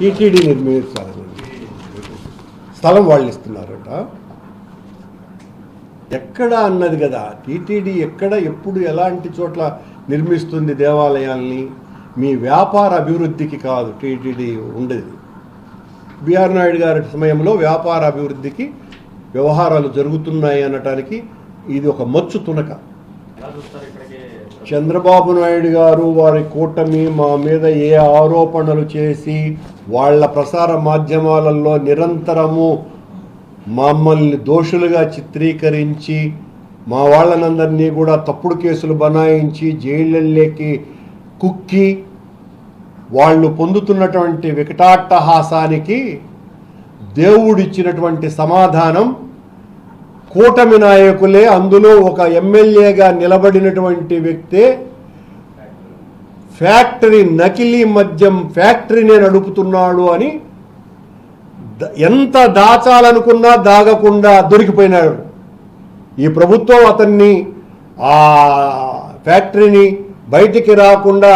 TTD నిర్మించాలని స్థలం వాళ్ళు ఇస్తున్నారట. ఎక్కడ అన్నది కదా? టీటీడీ ఎక్కడ ఎప్పుడు ఎలాంటి చోట్ల నిర్మిస్తుంది దేవాలయాల్ని? మీ వ్యాపార అభివృద్ధికి కాదు టీటీడీ ఉండేది. బిఆర్ నాయుడు గారి సమయంలో వ్యాపార అభివృద్ధికి వ్యవహారాలు జరుగుతున్నాయి అనటానికి ఇది ఒక మచ్చు తునక. చంద్రబాబు నాయుడు గారు వారి కూటమి మా మీద ఏ ఆరోపణలు చేసి వాళ్ళ ప్రసార మాధ్యమాలలో నిరంతరము మమ్మల్ని దోషులుగా చిత్రీకరించి మా వాళ్ళనందరినీ కూడా తప్పుడు కేసులు బనాయించి జైళ్ళకి కుక్కి వాళ్ళు పొందుతున్నటువంటి వికటాట్టహాసానికి దేవుడిచ్చినటువంటి సమాధానం కూటమి నాయకులే అందులో ఒక ఎమ్మెల్యేగా నిలబడినటువంటి వ్యక్తే ఫ్యాక్టరీ నకిలీ మద్యం ఫ్యాక్టరీనే నడుపుతున్నాడు అని ఎంత దాచాలనుకున్నా దాగకుండా దొరికిపోయినాడు. ఈ ప్రభుత్వం అతన్ని ఆ ఫ్యాక్టరీని బయటికి రాకుండా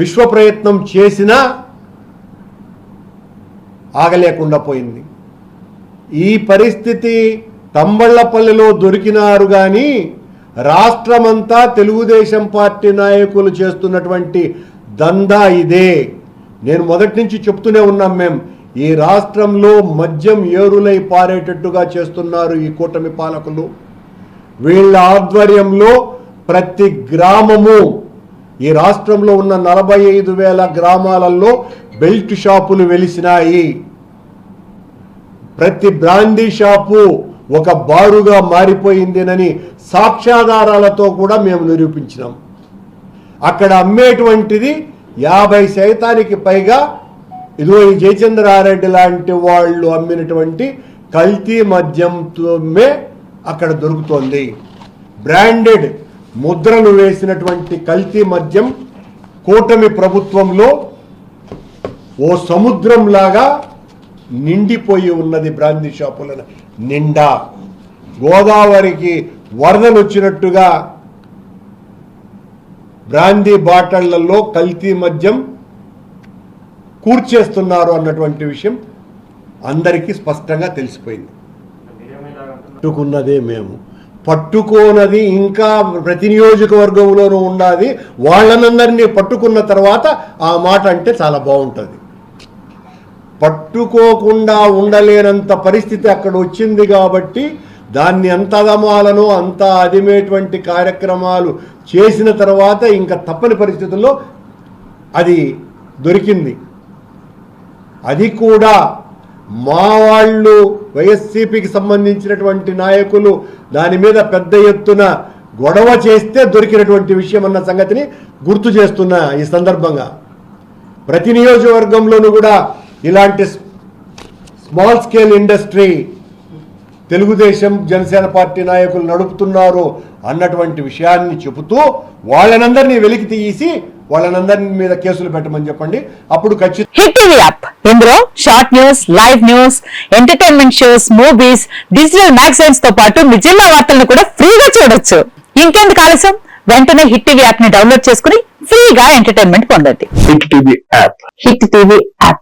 విశ్వ ప్రయత్నం చేసినా ఆగలేకుండా పోయింది. ఈ పరిస్థితి తంబళ్ళపల్లిలో దొరికినారు కానీ రాష్ట్రమంతా తెలుగుదేశం పార్టీ నాయకులు చేస్తున్నటువంటి దందా ఇదే. నేను మొదటి నుంచి చెప్తూనే ఉన్నాం మేం ఈ రాష్ట్రంలో మద్యం ఏరులై పారేటట్టుగా చేస్తున్నారు ఈ కూటమి పాలకులు. వీళ్ళ ఆధ్వర్యంలో ప్రతి గ్రామము ఈ రాష్ట్రంలో ఉన్న నలభై ఐదు వేల గ్రామాలలో బెల్ట్ షాపులు వెలిసినాయి. ప్రతి బ్రాందీ షాపు ఒక బారుగా మారిపోయిందేనని సాక్ష్యాధారాలతో కూడా మేము నిరూపించినాం. అక్కడ అమ్మేటువంటిది యాభై శాతానికి పైగా ఇదిగో ఈ జయచంద్రారెడ్డి లాంటి వాళ్ళు అమ్మినటువంటి కల్తీ మద్యంతోమే అక్కడ దొరుకుతోంది. బ్రాండెడ్ ముద్రలు వేసినటువంటి కల్తీ మద్యం కూటమి ప్రభుత్వంలో ఓ సముద్రం లాగా నిండిపోయి ఉన్నది బ్రాందీ షాపులను. నిండా గోదావరికి వరదలు వచ్చినట్టుగా బ్రాందీ బాటళ్ళలో కల్తీ మద్యం కూర్చేస్తున్నారు అన్నటువంటి విషయం అందరికీ స్పష్టంగా తెలిసిపోయింది. పట్టుకున్నదే మేము. పట్టుకోనది ఇంకా ప్రతి నియోజకవర్గంలోనూ ఉండాలి వాళ్ళనందరినీ పట్టుకున్న తర్వాత ఆ మాట అంటే చాలా బాగుంటుంది. పట్టుకోకుండా ఉండలేనంత పరిస్థితి అక్కడ వచ్చింది కాబట్టి దాన్ని ఎంత అదమాలను అంత అదిమేటువంటి కార్యక్రమాలు చేసిన తర్వాత ఇంకా తప్పని పరిస్థితుల్లో అది దొరికింది. అది కూడా మా వాళ్ళు వైఎస్సీపీకి సంబంధించినటువంటి నాయకులు దాని మీద పెద్ద ఎత్తున గొడవ చేస్తే దొరికినటువంటి విషయం అన్న సంగతిని గుర్తు చేస్తున్నా ఈ సందర్భంగా. ప్రతి నియోజకవర్గంలోనూ కూడా ఇలాంటి small scale industry Telugu Desam Janasena party నాయకులు నడుపుతున్నారు అన్నటువంటి విషయాన్ని చెబుతూ వాళ్ళనందరినీ వెలికి తీసి వాళ్ళనందరి మీద కేసులు పెట్టమని చెప్పండి. అప్పుడు ఖచ్చితంగా హిట్ టీవీ యాప్ ఇందులో short news live news entertainment shows movies digital మ్యాగజైన్స్తో పాటు మీ జిల్లా వార్తలను కూడా ఫ్రీగా చూడొచ్చు. ఇంకెందుకు ఆలస్యం? వెంటనే హిట్ టీవీ యాప్ని డౌన్లోడ్ చేసుకుని ఫ్రీగా ఎంటర్టైన్మెంట్ పొందండి. Hit TV app hit TV app